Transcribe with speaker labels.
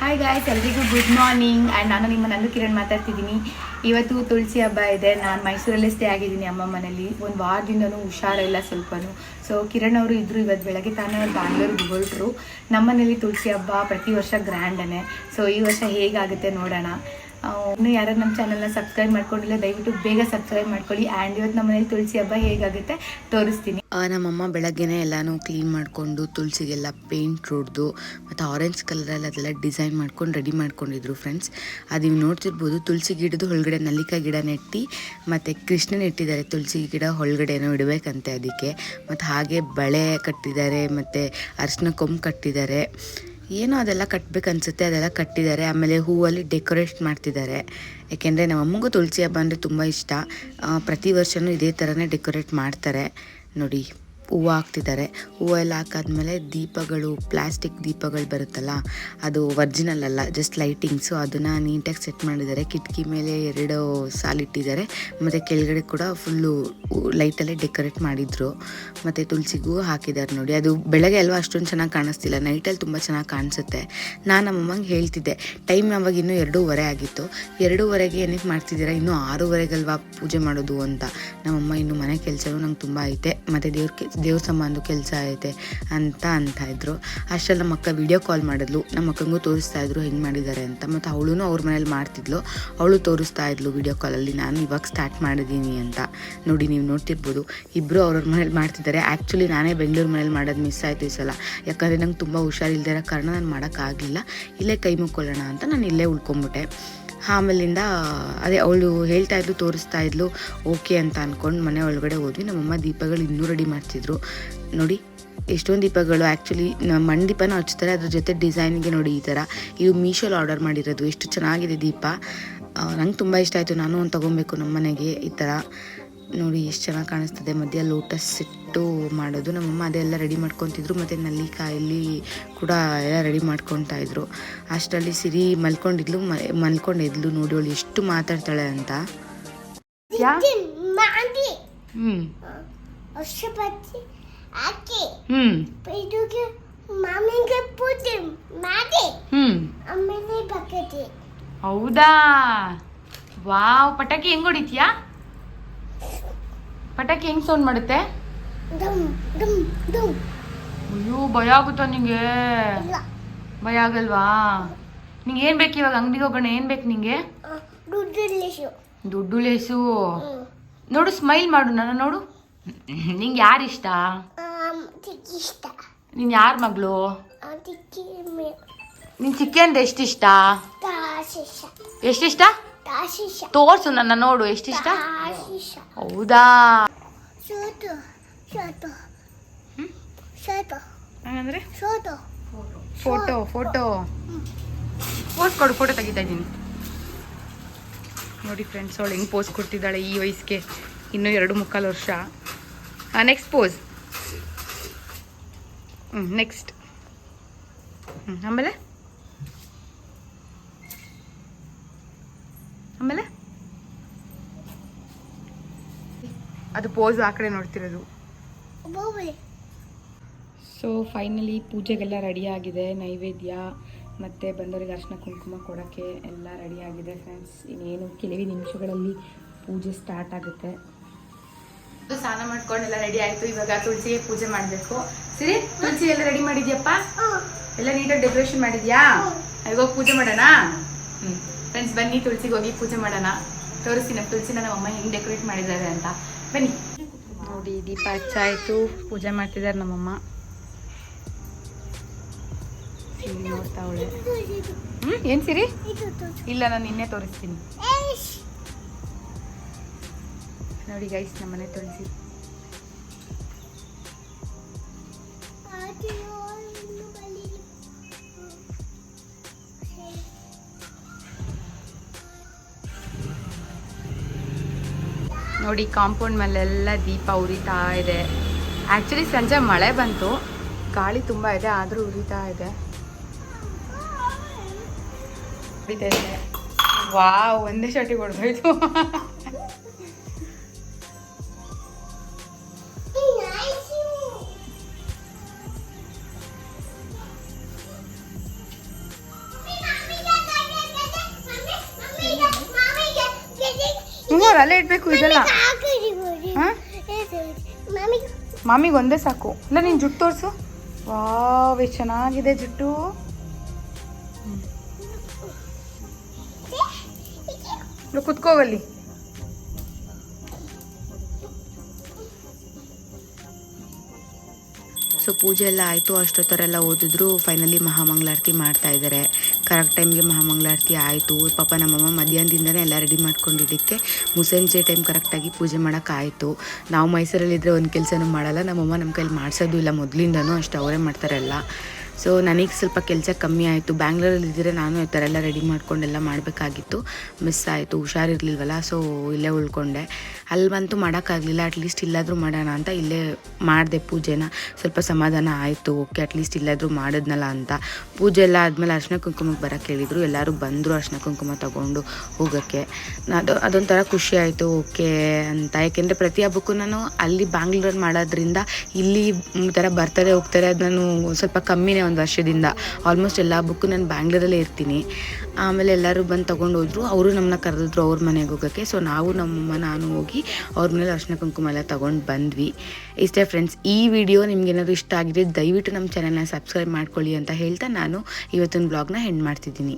Speaker 1: Hi guys ಎಲ್ರಿಗೂ good morning and ನಾನು ನಿಮ್ಮ ನಂದು ಕಿರಣ್ ಮಾತಾಡ್ತಿದ್ದೀನಿ. ಇವತ್ತು ತುಳಸಿ ಹಬ್ಬ ಇದೆ. ನಾನು ಮೈಸೂರಲ್ಲೇ ಸ್ಟೇ ಆಗಿದ್ದೀನಿ ಅಮ್ಮ ಮನೇಲಿ. ಒಂದು ವಾರದಿಂದನೂ ಹುಷಾರಿಲ್ಲ ಸ್ವಲ್ಪನೂ. ಸೊ ಕಿರಣ್ ಅವರು ಇದ್ದರು ಇವತ್ತು ಬೆಳಗ್ಗೆ ತಾನೇ ಅವ್ರು ಬ್ಯಾಂಗ್ಳೂರಿಗೆ ಹೊರಟರು. ನಮ್ಮನೇಲಿ ತುಳಸಿ ಹಬ್ಬ ಪ್ರತಿ ವರ್ಷ ಗ್ರ್ಯಾಂಡನೇ ಸೊ ಈ ವರ್ಷ ಹೇಗಾಗುತ್ತೆ ನೋಡೋಣ. ಇನ್ನು ಯಾರು ನಮ್ಮ ಚಾನಲ್ನ ಸಬ್ಸ್ಕ್ರೈಬ್ ಮಾಡ್ಕೊಂಡಿಲ್ಲ, ದಯವಿಟ್ಟು ಬೇಗ ಸಬ್ಸ್ಕ್ರೈಬ್ ಮಾಡ್ಕೊಳ್ಳಿ. ಆ್ಯಂಡ್ ಇವತ್ತು ನಮ್ಮ ಮನೇಲಿ ತುಳಸಿ ಹಬ್ಬ ಹೇಗಾಗುತ್ತೆ ತೋರಿಸ್ತೀನಿ.
Speaker 2: ನಮ್ಮಮ್ಮ ಬೆಳಗ್ಗೆನೆ ಎಲ್ಲನೂ ಕ್ಲೀನ್ ಮಾಡಿಕೊಂಡು ತುಳಸಿಗೆಲ್ಲ ಪೇಂಟ್ ಹೊಡೆದು ಮತ್ತು ಆರೆಂಜ್ ಕಲರಲ್ಲಿ ಅದೆಲ್ಲ ಡಿಸೈನ್ ಮಾಡ್ಕೊಂಡು ರೆಡಿ ಮಾಡ್ಕೊಂಡಿದ್ರು ಫ್ರೆಂಡ್ಸ್. ಅದು ನೀವು ನೋಡ್ತಿರ್ಬೋದು, ತುಳಸಿ ಗಿಡದ ಒಳಗಡೆ ನಲ್ಲಿಕಾಯಿ ಗಿಡ ನೆಟ್ಟಿ ಮತ್ತು ಕೃಷ್ಣನ ಇಟ್ಟಿದ್ದಾರೆ ತುಳಸಿ ಗಿಡ ಒಳಗಡೆನೋ ಇಡಬೇಕಂತೆ ಅದಕ್ಕೆ. ಮತ್ತು ಹಾಗೆ ಬಳೆ ಕಟ್ಟಿದ್ದಾರೆ, ಮತ್ತು ಅರ್ಶಿನ ಕೊಂಬು ಕಟ್ಟಿದ್ದಾರೆ. ಏನೋ ಅದೆಲ್ಲ ಕಟ್ಟಬೇಕನ್ಸುತ್ತೆ ಅದೆಲ್ಲ ಕಟ್ಟಿದ್ದಾರೆ. ಆಮೇಲೆ ಹೂವಲ್ಲಿ ಡೆಕೋರೇಟ್ ಮಾಡ್ತಿದ್ದಾರೆ. ಯಾಕೆಂದರೆ ನಮ್ಮ ಅಮ್ಮಗೂ ತುಳಸಿ ಹಬ್ಬ ಅಂದರೆ ತುಂಬ ಇಷ್ಟ. ಪ್ರತಿ ವರ್ಷವೂ ಇದೇ ಥರನೇ ಡೆಕೋರೇಟ್ ಮಾಡ್ತಾರೆ. ನೋಡಿ. ಹೂವು ಹಾಕ್ತಿದ್ದಾರೆ ಹೂವು ಎಲ್ಲ ಹಾಕಾದ್ಮೇಲೆ ದೀಪಗಳು, ಪ್ಲಾಸ್ಟಿಕ್ ದೀಪಗಳು ಬರುತ್ತಲ್ಲ, ಅದು ಒರ್ಜಿನಲ್ ಅಲ್ಲ ಜಸ್ಟ್ ಲೈಟಿಂಗ್ಸು ಅದನ್ನು ನೀಟಾಗಿ ಸೆಟ್ ಮಾಡಿದ್ದಾರೆ. ಕಿಟಕಿ ಮೇಲೆ ಎರಡು ಸಾಲಿಟ್ಟಿದ್ದಾರೆ ಮತ್ತು ಕೆಳಗಡೆ ಕೂಡ ಫುಲ್ಲು ಲೈಟಲ್ಲೇ ಡೆಕೋರೇಟ್ ಮಾಡಿದ್ರು. ಮತ್ತು ತುಳಸಿಗೂ ಹಾಕಿದ್ದಾರೆ ನೋಡಿ. ಅದು ಬೆಳಗ್ಗೆ ಅಲ್ವಾ ಅಷ್ಟೊಂದು ಚೆನ್ನಾಗಿ ಕಾಣಿಸ್ತಿಲ್ಲ. ನೈಟಲ್ಲಿ ತುಂಬ ಚೆನ್ನಾಗಿ ಕಾಣಿಸುತ್ತೆ. ನಾನು ನಮ್ಮಮ್ಮಂಗೆ ಹೇಳ್ತಿದ್ದೆ. ಟೈಮ್ ಅವಾಗ ಇನ್ನೂ ಎರಡೂವರೆ ಆಗಿತ್ತು. ಎರಡೂವರೆಗೆ ಏನಕ್ಕೆ ಮಾಡ್ತಿದ್ದೀರಾ? ಇನ್ನೂ ಆರೂವರೆಗಲ್ವಾ ಪೂಜೆ ಮಾಡೋದು ಅಂತ. ನಮ್ಮಮ್ಮ ಇನ್ನು ಮನೆ ಕೆಲಸವೂ ನಂಗೆ ತುಂಬ ಐತೆ. ಮತ್ತು ದೇವ್ರ ದೇವ್ರ ಸಂಬಂಧ ಕೆಲಸ ಐತೆ ಅಂತ ಅಂತ ಇದ್ರು ನಮ್ಮ ಅಕ್ಕ ವಿಡಿಯೋ ಕಾಲ್ ಮಾಡಿದ್ಲು. ನಮ್ಮ ಅಕ್ಕಂಗೂ ತೋರಿಸ್ತಾ ಇದ್ರು ಹೆಂಗೆ ಮಾಡಿದ್ದಾರೆ ಅಂತ. ಮತ್ತು ಅವಳು ಅವ್ರ ಮನೇಲಿ ಮಾಡ್ತಿದ್ಲು. ಅವಳು ತೋರಿಸ್ತಾ ಇದ್ಲು ವಿಡಿಯೋ ಕಾಲಲ್ಲಿ ನಾನು ಇವಾಗ ಸ್ಟಾರ್ಟ್ ಮಾಡಿದ್ದೀನಿ ಅಂತ. ನೋಡಿ, ನೀವು ನೋಡ್ತಿರ್ಬೋದು. ಇಬ್ಬರು ಅವ್ರವ್ರ ಮನೇಲಿ ಮಾಡ್ತಿದ್ದಾರೆ. ಆ್ಯಕ್ಚುಲಿ ನಾನೇ ಬೆಂಗಳೂರು ಮನೇಲಿ ಮಾಡೋದು ಮಿಸ್ ಆಯಿತು ಈ ಸಲ. ಯಾಕಂದರೆ ನಂಗೆ ತುಂಬ ಹುಷಾರಿಲ್ದಿರೋ ಕಾರಣ ನಾನು ಮಾಡೋಕ್ಕಾಗಲಿಲ್ಲ. ಇಲ್ಲೇ ಕೈ ಮುಕ್ಕೊಳ್ಳೋಣ ಅಂತ ನಾನು ಇಲ್ಲೇ ಉಳ್ಕೊಂಬಿಟ್ಟೆ. ಆಮೇಲಿಂದ, ಅದೇ ಅವಳು ಹೇಳ್ತಾ ಇದ್ಲು, ತೋರಿಸ್ತಾ ಇದ್ಲು, ಓಕೆ ಅಂತ ಅಂದ್ಕೊಂಡು ಮನೆ ಒಳಗಡೆ ಹೋದ್ವಿ. ನಮ್ಮಮ್ಮ ದೀಪಗಳು ಇನ್ನೂ ರೆಡಿ ಮಾಡ್ತಿದ್ರು. ನೋಡಿ, ಎಷ್ಟೊಂದು ದೀಪಗಳು. ಆ್ಯಕ್ಚುಲಿ ಮಣ್ಣು ದೀಪನೂ ಹಚ್ತಾರೆ, ಅದ್ರ ಜೊತೆ ಡಿಸೈನ್ಗೆ ನೋಡಿ ಈ ಥರ ಇದು ಮೀಶೋಲ್ಲಿ ಆರ್ಡರ್ ಮಾಡಿರೋದು. ಎಷ್ಟು ಚೆನ್ನಾಗಿದೆ ದೀಪ. ನಂಗೆ ತುಂಬ ಇಷ್ಟ ಆಯಿತು. ನಾನು ಒಂದು ತೊಗೊಬೇಕು ನಮ್ಮ ಮನೆಗೆ ಈ ಥರ ನೋಡಿ, ಎಷ್ಟು ಚೆನ್ನಾಗಿ ಕಾಣಿಸ್ತದೆ. ಮಧ್ಯ ಲೋಟಸ್ ಇಟ್ಟು ಮಾಡೋದು. ನಮ್ಮಮ್ಮ ಅದೆಲ್ಲ ರೆಡಿ ಮಾಡ್ಕೊತಿದ್ರು. ಮತ್ತು ನಲ್ಲಿಕಾಯಲ್ಲಿ ಕೂಡ ಎಲ್ಲ ರೆಡಿ ಮಾಡ್ಕೊತಾ ಇದ್ರು. ಅಷ್ಟರಲ್ಲಿ ಸಿರಿ ಮಲ್ಕೊಂಡಿದ್ಲು. ಮಲ್ಕೊಂಡಿದ್ಲು. ನೋಡಿ ಅವಳು ಎಷ್ಟು ಮಾತಾಡ್ತಾಳೆ ಅಂತ.
Speaker 1: ಹೌದಾ? ವಾವ್ ಪಟಾಕಿ ಹೆಂಗ್ ಹೊಡಿತೀಯಾ? ಪಟಾಕಿ ಹೆಂಗ್ ಸೌಂಡ್ ಮಾಡುತ್ತೆ? ಅಯ್ಯೋ ಭಯ ಆಗುತ್ತಾ ನಿಂಗೆ? ಭಯ ಆಗಲ್ವಾ? ನಿಂಗೆ ಏನು ಬೇಕು ಇವಾಗ? ಅಂಗಡಿಗೆ ಹೋಗೋಣ ಏನು ಬೇಕು ನಿಂಗೆ?
Speaker 3: ದುಡ್ಡು ಲೇಸು
Speaker 1: ನೋಡು ಸ್ಮೈಲ್ ಮಾಡು ನನ್ನ ನೋಡು. ನಿಂಗೆ ಯಾರು ಇಷ್ಟ? ನೀನ್ ಯಾರ ಮಗಳು? ನಿನ್ ಚಿಕ್ಕಂದ ಎಷ್ಟಿಷ್ಟ ಎಷ್ಟಿಷ್ಟ ತೋರ್ಸು ನನ್ನ ನೋಡು ಎಷ್ಟಿಷ್ಟ ಹೌದಾ? ಹಂಗಂದ್ರೆ?
Speaker 3: ಶೋಟು
Speaker 1: ಫೋಟೋ ಫೋಟೋ. ಪೋಸ್ ಕೊಡು ಫೋಟೋ ತೆಗಿತಾ ಇದ್ದೀನಿ. ನೋಡಿ ಫ್ರೆಂಡ್ಸ್ ಅವಳು ಹೆಂಗೆ ಪೋಸ್ ಕೊಡ್ತಿದ್ದಾಳೆ ಈ ವಯಸ್ಸಿಗೆ. ಇನ್ನೂ ಎರಡು ಮುಕ್ಕಾಲು ವರ್ಷ. ನೆಕ್ಸ್ಟ್ ಪೋಸ್ ಹ್ಞೂ ನೆಕ್ಸ್ಟ್ ಹ್ಞೂ ಆಮೇಲೆ? ಆಮೇಲೆ? ಅದು ಪೋಸ್ ಆ ಕಡೆ ನೋಡ್ತಿರೋದು. ಸೊ ಫೈನಲಿ ಪೂಜೆಗೆಲ್ಲ ರೆಡಿ ಆಗಿದೆ. ನೈವೇದ್ಯ ಮತ್ತು ಬಂದವರಿಗೆ ಅರ್ಶಿನ ಕುಂಕುಮ ಕೊಡೋಕ್ಕೆ ಎಲ್ಲ ರೆಡಿ ಆಗಿದೆ ಫ್ರೆಂಡ್ಸ್ ಇನ್ನೇನು ಕೆಲವೇ ನಿಮಿಷಗಳಲ್ಲಿ ಪೂಜೆ ಸ್ಟಾರ್ಟ್ ಆಗುತ್ತೆ. ಸ್ನಾನ ಮಾಡ್ಕೊಂಡೆಲ್ಲ ರೆಡಿ ಆಯಿತು. ಇವಾಗ ತುಳಸಿಗೆ ಪೂಜೆ ಮಾಡಬೇಕು. ಸರಿ ತುಳಸಿ ಎಲ್ಲ ರೆಡಿ ಮಾಡಿದ್ಯಪ್ಪ? ಎಲ್ಲ ನೀಟಾಗಿ ಡೆಕೋರೇಷನ್ ಮಾಡಿದ್ಯಾ? ಇವಾಗ ಪೂಜೆ ಮಾಡೋಣ? ಹ್ಞೂ ಫ್ರೆಂಡ್ಸ್ ಬನ್ನಿ ತುಳಸಿಗೆ ಹೋಗಿ ಪೂಜೆ ಮಾಡೋಣ. ತೋರಿಸ್ತೀನಿ ತುಳಸಿನ ನಮ್ಮ ಅಮ್ಮ ಹೆಂಗೆ ಡೆಕೋರೇಟ್ ಮಾಡಿದ್ದಾರೆ ಅಂತ. ಬನ್ನಿ. ನೋಡಿ, ದೀಪ ಹಚ್ಚಾಯ್ತು. ಪೂಜೆ ಮಾಡ್ತಿದ್ದಾರೆ ನಮ್ಮಮ್ಮ. ನೋಡ್ತಾವಳೆ ಹ್ಞೂ ಏನು ಸಿರಿ? ಇಲ್ಲ, ನಾನು ನಿನ್ನೆ ತೋರಿಸ್ತೀನಿ. ನೋಡಿ ಗೈಸ್ ನಮ್ಮನೆ ತುಳಸಿ ನೋಡಿ, ಕಾಂಪೌಂಡ್ ಮೇಲೆಲ್ಲ ದೀಪ ಉರಿತಾ ಇದೆ. ಆ್ಯಕ್ಚುಲಿ ಸಂಜೆ ಮಳೆ ಬಂತು. ಗಾಳಿ ತುಂಬ ಇದೆ, ಆದರೂ ಉರಿತಾ ಇದೆ. ವಾವ್, ಒಂದೇ ಶಾಟಿ ಹೊಡೆದೋಯ್ತು ಅಲ್ಲೇ ಇಡಬೇಕು ಇದೆಲ್ಲ. ಹಾಂ? ಮಾಮಿಗೆ ಒಂದೇ ಸಾಕು. ಇಲ್ಲ ನೀನು ಜುಟ್ಟು ತೋರಿಸು. ವಾವ್ ಎಷ್ಟು ಚೆನ್ನಾಗಿದೆ ಜುಟ್ಟು. ಕುತ್ಕೋಗಲ್ಲಿ
Speaker 2: ಸೊ ಪೂಜೆ ಎಲ್ಲ ಆಯಿತು. ಅಷ್ಟೊತ್ತರೆಲ್ಲ ಓದಿದ್ರು. ಫೈನಲಿ ಮಹಾಮಂಗಳಾರತಿ ಮಾಡ್ತಾ ಇದ್ದಾರೆ. ಕರೆಕ್ಟ್ ಟೈಮ್ಗೆ ಮಹಾಮಂಗಳಾರತಿ ಆಯಿತು. ಪಾಪ ನಮ್ಮಮ್ಮ ಮಧ್ಯಾಹ್ನದಿಂದನೇ ಎಲ್ಲ ರೆಡಿ ಮಾಡ್ಕೊಂಡಿದ್ದಕ್ಕೆ ಮುಸಂಜೆ ಟೈಮ್ ಕರೆಕ್ಟಾಗಿ ಪೂಜೆ ಮಾಡೋಕ್ಕಾಯಿತು ನಾವು ಮೈಸೂರಲ್ಲಿದ್ದರೆ ಒಂದು ಕೆಲಸನೂ ಮಾಡಲ್ಲ. ನಮ್ಮಮ್ಮ ನಮ್ಮ ಕೈಲಿ ಮಾಡಿಸೋದು ಇಲ್ಲ. ಮೊದಲಿಂದನೂ ಅಷ್ಟು, ಅವರೇ ಮಾಡ್ತಾರಲ್ಲ ಸೊ ನನಗೆ ಸ್ವಲ್ಪ ಕೆಲಸ ಕಮ್ಮಿ ಆಯಿತು. ಬ್ಯಾಂಗ್ಳೂರಲ್ಲಿದ್ದರೆ ನಾನು ಈ ಥರ ಎಲ್ಲ ರೆಡಿ ಮಾಡ್ಕೊಂಡೆಲ್ಲ ಮಾಡಬೇಕಾಗಿತ್ತು. ಮಿಸ್ ಆಯಿತು, ಹುಷಾರಿರ್ಲಿಲ್ವಲ್ಲ? ಸೊ ಇಲ್ಲೇ ಉಳ್ಕೊಂಡೆ. ಅಲ್ಲಿ ಬಂತು ಮಾಡೋಕ್ಕಾಗಲಿಲ್ಲ. ಅಟ್ಲೀಸ್ಟ್ ಇಲ್ಲಾದರೂ ಮಾಡೋಣ ಅಂತ ಇಲ್ಲೇ ಮಾಡಿದೆ ಪೂಜೆನ. ಸ್ವಲ್ಪ ಸಮಾಧಾನ ಆಯಿತು. ಓಕೆ ಅಟ್ಲೀಸ್ಟ್ ಇಲ್ಲಾದರೂ ಮಾಡಿದ್ನಲ್ಲ ಅಂತ. ಪೂಜೆ ಎಲ್ಲ ಆದಮೇಲೆ ಅರ್ಶಿನ ಕುಂಕುಮಕ್ಕೆ ಬರೋಕ್ಕೆ ಹೇಳಿದರು. ಎಲ್ಲರೂ ಬಂದರು ಅರ್ಶಿನ ಕುಂಕುಮ ತಗೊಂಡು ಹೋಗೋಕ್ಕೆ. ಅದು, ಅದೊಂಥರ ಖುಷಿ ಆಯಿತು. ಓಕೆ ಅಂತ. ಯಾಕೆಂದರೆ ಪ್ರತಿ ಹಬ್ಬಕ್ಕೂ ನಾನು ಅಲ್ಲಿ ಬ್ಯಾಂಗ್ಳೂರಲ್ಲಿ ಮಾಡೋದ್ರಿಂದ ಇಲ್ಲಿ ಈ ಥರ ಬರ್ತಾರೆ ಹೋಗ್ತಾರೆ ಅದು ನಾನು ಸ್ವಲ್ಪ ಕಮ್ಮಿನೇ ಒಂದು ವರ್ಷದಿಂದ. ಆಲ್ಮೋಸ್ಟ್ ಎಲ್ಲ ಬುಕ್ ನಾನು ಬ್ಯಾಂಗ್ಳೂರಲ್ಲೇ ಇರ್ತೀನಿ. ಆಮೇಲೆ ಎಲ್ಲರೂ ಬಂದು ತೊಗೊಂಡು ಹೋದ್ರು. ಅವರು ನಮ್ಮನ್ನ ಕರೆದಿದ್ರು ಅವ್ರ ಮನೆಗೆ ಹೋಗೋಕ್ಕೆ. ಸೊ ನಾವು ನಮ್ಮಮ್ಮ ನಾನು ಹೋಗಿ ಅವ್ರ ಮೇಲೆ ಅರ್ಶಿನ ಕುಂಕುಮ ಎಲ್ಲ ತೊಗೊಂಡು ಬಂದ್ವಿ. ಇಷ್ಟೇ ಫ್ರೆಂಡ್ಸ್ ಈ ವಿಡಿಯೋ ನಿಮ್ಗೇನಾದ್ರು ಇಷ್ಟ ಆಗಿದೆ ದಯವಿಟ್ಟು ನಮ್ಮ ಚಾನಲ್ನ ಸಬ್ಸ್ಕ್ರೈಬ್ ಮಾಡ್ಕೊಳ್ಳಿ ಅಂತ ಹೇಳ್ತಾ ನಾನು ಇವತ್ತಿನ ಬ್ಲಾಗ್ನ ಹೆಂಡ್ ಮಾಡ್ತಿದ್ದೀನಿ.